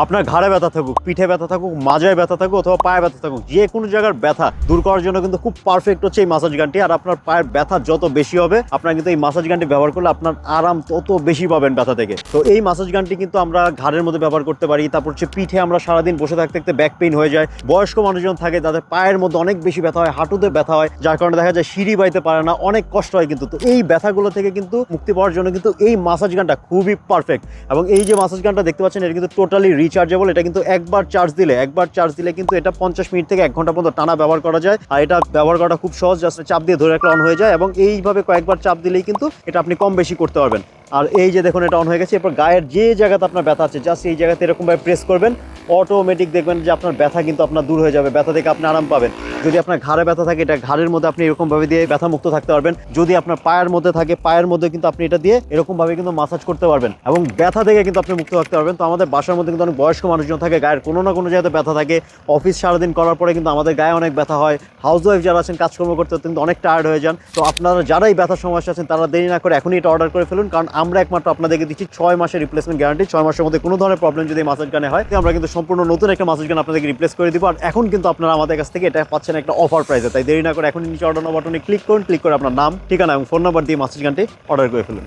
আপনার ঘাড়ে ব্যথা থাকুক, পিঠে ব্যথা থাকুক, মাজায় ব্যথা থাকুক অথবা পায়ে ব্যথা থাকুক, যে কোনো জায়গার ব্যথা দূর করার জন্য কিন্তু খুব পারফেক্ট হচ্ছে এই মাসাজ গানটি। আর আপনার পায়ের ব্যথা যত বেশি হবে, আপনার কিন্তু এই মাসাজ গানটি ব্যবহার করলে আপনার আরাম তত বেশি পাবেন ব্যথা থেকে। তো এই মাসাজ গানটি কিন্তু আমরা ঘাড়ের মধ্যে ব্যবহার করতে পারি, তারপর হচ্ছে পিঠে আমরা সারাদিন বসে থাকতে থাকতে ব্যাক পেইন হয়ে যায়। বয়স্ক মানুষজন থাকে, তাদের পায়ের মধ্যে অনেক বেশি ব্যথা হয়, হাঁটুতে ব্যথা হয়, যার কারণে দেখা যায় সিঁড়ি বাইতে পারে না, অনেক কষ্ট হয় কিন্তু। তো এই ব্যথাগুলো থেকে কিন্তু মুক্তি পাওয়ার জন্য কিন্তু এই মাসাজ গানটা খুবই পারফেক্ট এবং এই যে মাসাজ গানটা দেখতে পাচ্ছেন, এটা কিন্তু টোটালি রিচার্জেবল এটা কিন্তু একবার চার্জ দিলে, একবার চার্জ দিলে কিন্তু এটা পঞ্চাশ মিনিট থেকে এক ঘণ্টা পর্যন্ত টানা ব্যবহার করা যায়। আর এটা ব্যবহার করাটা খুব সহজ জাস্ট চাপ দিয়ে ধরে রাখলে অন হয়ে যায় এবং এইভাবে কয়েকবার চাপ দিলেই কিন্তু এটা আপনি কম বেশি করতে পারবেন। আর এই যে দেখুন, এটা অন হয়ে গেছে। এরপর গায়ের যে জায়গাতে আপনার ব্যথা আছে জাস্ট এই জায়গাতে এরকমভাবে প্রেস করবেন। অটোমেটিক দেখবেন যে আপনার ব্যথা কিন্তু আপনার দূর হয়ে যাবে, ব্যথা থেকে আপনি আরাম পাবেন। যদি আপনার ঘাড়ে ব্যথা থাকে, এটা ঘাড়ের মধ্যে আপনি এরকমভাবে দিয়ে ব্যথা মুক্ত থাকতে পারবেন। যদি আপনার পায়ের মধ্যে থাকে, পায়ের মধ্যে কিন্তু আপনি এটা দিয়ে এরকমভাবে কিন্তু মাসাজ করতে পারবেন। এবং ব্যথা থেকে কিন্তু আপনি মুক্ত থাকতে পারবেন। তো আমাদের বাসার মধ্যে কিন্তু অনেক বয়স্ক মানুষজন থাকে, গায়ের কোনো না কোনো জায়গাতে ব্যথা থাকে। অফিস সারাদিন করার পরে কিন্তু আমাদের গায়ে অনেক ব্যথা হয়। হাউস ওয়াইফ যারা আছেন, কাজকর্ম করতে কিন্তু অনেক টায়ার্ড হয়ে যান। তো আপনারা যারাই ব্যথার সমস্যা আছেন, তারা দেরি না করে এখনই এটা অর্ডার করে ফেলুন। কারণ আমরা একমাত্র আপনাদেরকে দিচ্ছি ছয় মাসের রিপ্লেসমেন্ট গ্যারান্টি ছয় মাসের মধ্যে কোনো ধরনের প্রবলেম যদি মাসাজ গানে হয় আমরা কিন্তু সম্পূর্ণ নতুন একটা মাসেজ গান আপনাদেরকে রিপ্লেস করে দিব। আর এখন কিন্তু আপনারা আমাদের কাছ থেকে এটা পাচ্ছেন একটা অফার প্রাইসে তাই দেরি না করে এখন নিচে অর্ডার বাটনে ক্লিক করুন ক্লিক করে আপনার নাম, ঠিকানা এবং ফোন নাম্বার দিয়ে মাসেজ গানটি অর্ডার করে ফেলুন।